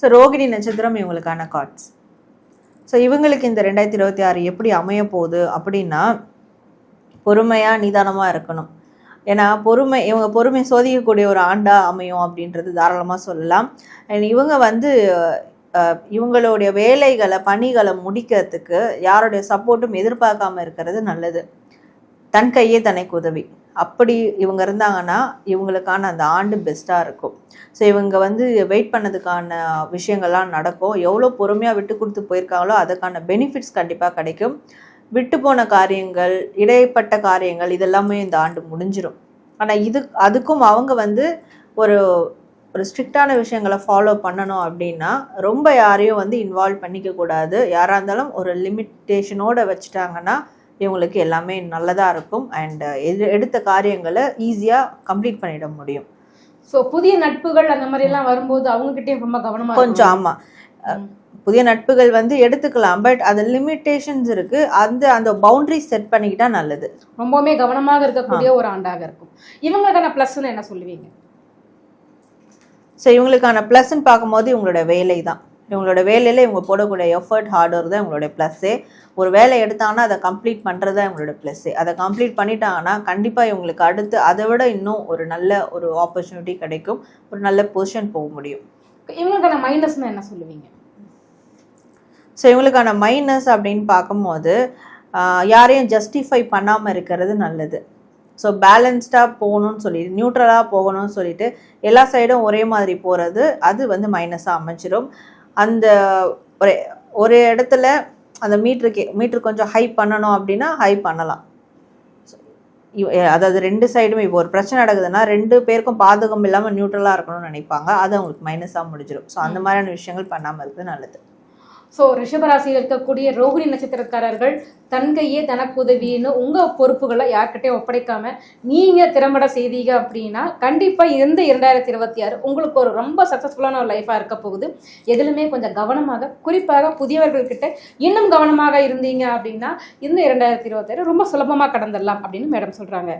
So Rohini நட்சத்திரம் இவங்களுக்கான cards so இவங்களுக்கு இந்த ரெண்டாயிரத்தி இருபத்தி ஆறு எப்படி அமைய போகுது அப்படின்னா பொறுமையாக நிதானமாக இருக்கணும். ஏன்னா பொறுமை இவங்க பொறுமை சோதிக்கக்கூடிய ஒரு ஆண்டாக அமையும் அப்படின்றது தாராளமாக சொல்லலாம். அண்ட் இவங்க வந்து இவங்களுடைய வேலைகளை பணிகளை முடிக்கிறதுக்கு யாருடைய சப்போர்ட்டும் எதிர்பார்க்காம இருக்கிறது நல்லது. தன் கையே தனக்கு உதவி. அப்படி இவங்க இருந்தாங்கன்னா இவங்களுக்கான அந்த ஆண்டு பெஸ்ட்டாக இருக்கும். ஸோ இவங்க வந்து வெயிட் பண்ணதுக்கான விஷயங்கள்லாம் நடக்கும். எவ்வளோ பொறுமையாக விட்டு கொடுத்து போயிருக்காங்களோ அதுக்கான பெனிஃபிட்ஸ் கண்டிப்பாக கிடைக்கும். விட்டு போன காரியங்கள் இடைப்பட்ட காரியங்கள் இதெல்லாமே இந்த ஆண்டு முடிஞ்சிடும் ஆனால் இது அதுக்கும் அவங்க வந்து ஒரு ஒரு ஸ்ட்ரிக்டான விஷயங்களை ஃபாலோ பண்ணணும் அப்படின்னா ரொம்ப யாரையும் வந்து இன்வால்வ் பண்ணிக்க கூடாது. யாராக இருந்தாலும் ஒரு லிமிட்டேஷனோட வச்சுட்டாங்கன்னா இவங்களுக்கு எல்லாமே நல்லதாக இருக்கும். அண்ட் எது எடுத்த காரியங்களை ஈஸியாக கம்ப்ளீட் பண்ணிட முடியும். ஸோ புதிய நட்புகள் அந்த மாதிரி எல்லாம் வரும்போது அவங்ககிட்டயும் ரொம்ப கவனமா கொஞ்சம். ஆமாம் புதிய நட்புகள் வந்து எடுத்துக்கலாம். பட் அது லிமிட்டேஷன்ஸ் இருக்கு. அந்த அந்த பவுண்டரி செட் பண்ணிக்கிட்டா நல்லது. ரொம்பவுமே கவனமாக இருக்கக்கூடிய ஒரு ஆண்டாக இருக்கும். இவங்களுக்கான பிளஸ்ன்னு என்ன சொல்லுவீங்க? ஸோ இவங்களுக்கான ப்ளஸ்ன்னு பார்க்கும்போது இவங்களோட வேலை தான் இவங்களோட வேலையில் இவங்க போடக்கூடிய எஃபர்ட் ஹார்ட் ஒர்க் தான் இவங்களோட ப்ளஸ்ஸே ஒரு வேலை எடுத்தாங்கன்னா அதை கம்ப்ளீட் பண்ணுறது தான் இவங்களோட ப்ளஸ்ஸே அதை கம்ப்ளீட் பண்ணிட்டாங்கன்னா கண்டிப்பாக இவங்களுக்கு அடுத்து அதை விட இன்னும் ஒரு நல்ல ஒரு ஆப்பர்ச்சுனிட்டி கிடைக்கும். ஒரு நல்ல பொசிஷன் போக முடியும். இவங்களுக்கான மைனஸ்னு என்ன சொல்லுவீங்க? ஸோ இவங்களுக்கான மைனஸ் அப்படின்னு பார்க்கும்போது யாரையும் ஜஸ்டிஃபை பண்ணாமல் இருக்கிறது நல்லது. ஸோ பேலன்ஸ்டாக போகணும்னு சொல்லி நியூட்ரலாக போகணும்னு சொல்லிட்டு எல்லா சைடும் ஒரே மாதிரி போகிறது அது வந்து மைனஸாக அமைச்சிடும் அந்த ஒரு ஒரு இடத்துல அந்த மீட்ருக்கு மீட்ரு கொஞ்சம் ஹை பண்ணணும் அப்படின்னா ஹை பண்ணலாம். அதாவது ரெண்டு சைடுமே இப்போ ஒரு பிரச்சனை நடக்குதுன்னா ரெண்டு பேருக்கும் பாதகம் இல்லாமல் நியூட்ரலாக இருக்கணும்னு நினைப்பாங்க. அது அவங்களுக்கு மைனஸாக முடிஞ்சிடும் ஸோ அந்த மாதிரியான விஷயங்கள் பண்ணாமல் இருக்கிறது நல்லது. ஸோ ரிஷபராசியில் இருக்கக்கூடிய ரோகிணி நட்சத்திரக்காரர்கள் தன்கையே தனக்கு உதவின்னு உங்கள் பொறுப்புகளை யார்கிட்டையும் ஒப்படைக்காம நீங்கள் திறம்பட செய்தீங்க அப்படின்னா கண்டிப்பாக இந்த இரண்டாயிரத்தி இருபத்தி ஆறு உங்களுக்கு ஒரு ரொம்ப சக்ஸஸ்ஃபுல்லான ஒரு லைஃபாக இருக்க போகுது. எதுலுமே கொஞ்சம் கவனமாக குறிப்பாக புதியவர்கள்கிட்ட இன்னும் கவனமாக இருந்தீங்க அப்படின்னா இந்த இரண்டாயிரத்தி இருபத்தி ஆறு ரொம்ப சுலபமாக கடந்துடலாம் அப்படின்னு மேடம் சொல்கிறாங்க